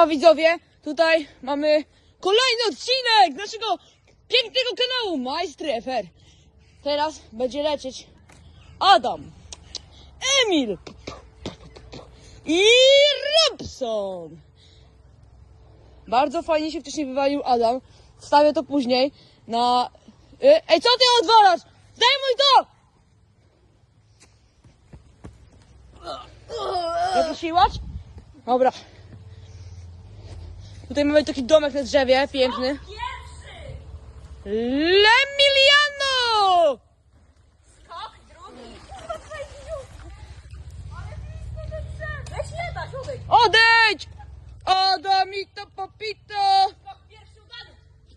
Siema widzowie, tutaj mamy kolejny odcinek naszego pięknego kanału Majstry FR. Teraz będzie lecieć Adam, Emil i Robson. Bardzo fajnie się wcześniej wywalił Adam. Wstawię to później na... Y, Ej, co ty odwalasz? Zdejmuj to! Zaprosiłaś? Dobra. Tutaj mamy taki domek na drzewie, piękny. Lemiliano! Skok, drugi. Odejdź. Adamito popito! Skok pierwszy udany.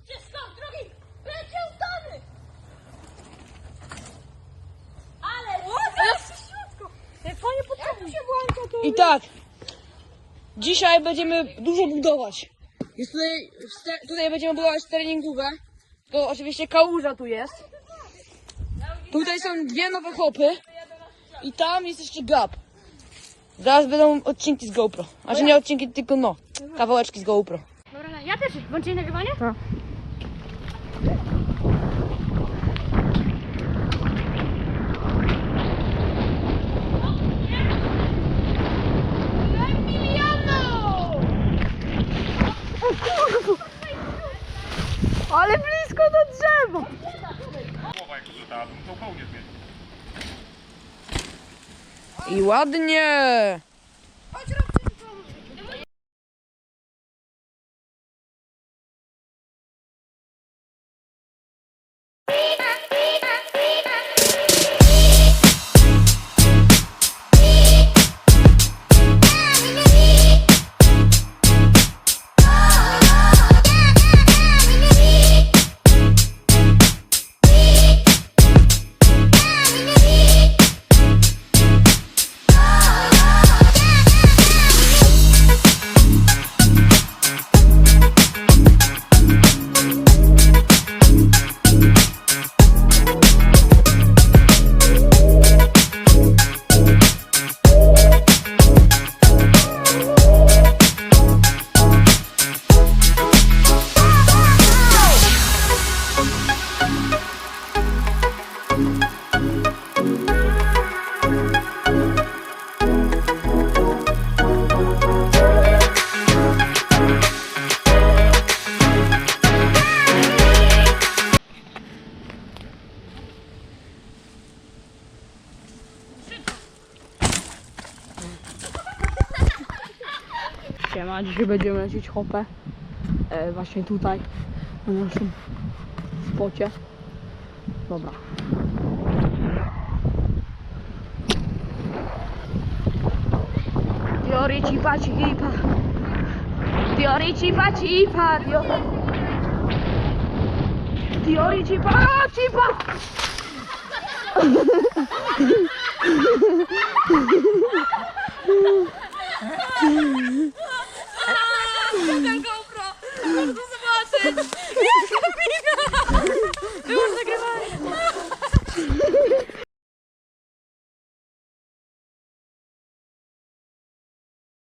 Gdzie skok drugi? Będzie udany. Ale jest ciśniutko. Jak fajnie podchodził się włącza. I tak, dzisiaj będziemy dużo budować. Jest tutaj, tutaj będziemy budować treningówę. To oczywiście kałuża tu jest. Tutaj są dwie nowe hopy. I tam jest jeszcze gap. Zaraz będą odcinki z GoPro. Znaczy nie odcinki, tylko no, kawałeczki z GoPro. Dobra, ja też. Włączyli nagrywanie? Tak. Ale blisko do drzewa. Głowa jak rzuta, to kołnie zmieni. I ładnie! Siema, dzisiaj będziemy lecieć hopę. E, właśnie tutaj, na naszym spocie. Dobra. Teorici paci hipa. Teorici paci hipa. Teorici paci hipa. Ten